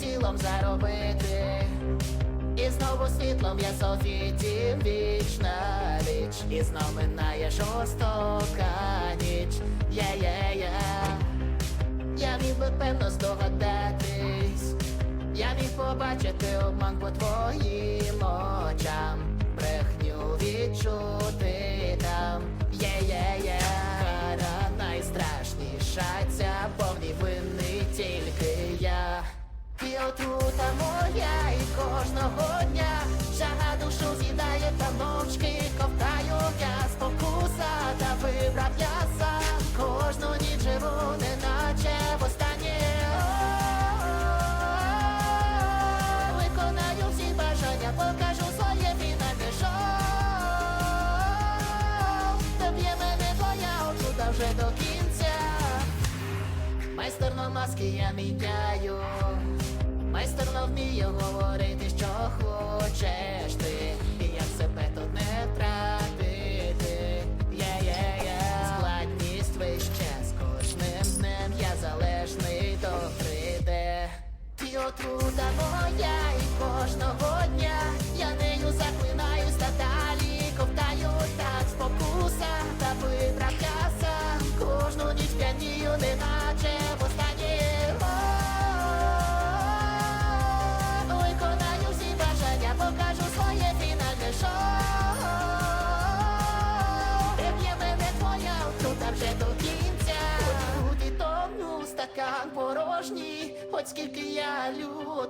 тілом заробити. І знову світлом я софіті вічна річ. І знов минає жорстока ніч Є-є-є Я міг би певно здогадатись Я міг побачити обман по твоїм очам отрута моя і кожного дня Жага душу з'їдає та мовчки ковтаю я. Спокуса та вибрав я сам. Кожну ніч живу, неначе востаннє Виконаю всі бажання, покажу своє фінальне шоу Тоб'є мене твоя отрута вже до кінця Майстерно маски я міняю Майстерно вміє говорити, що хочеш ти. І як себе тут не тратити, Є-є-є Складність вище з кожним днем. Я залежний до прийде, Ти отрута моя стакан порожній Хоч скільки я лю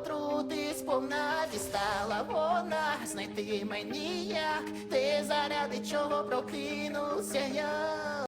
ти сповна дістала вона. Знайти мені як ти заради чого прокинувся я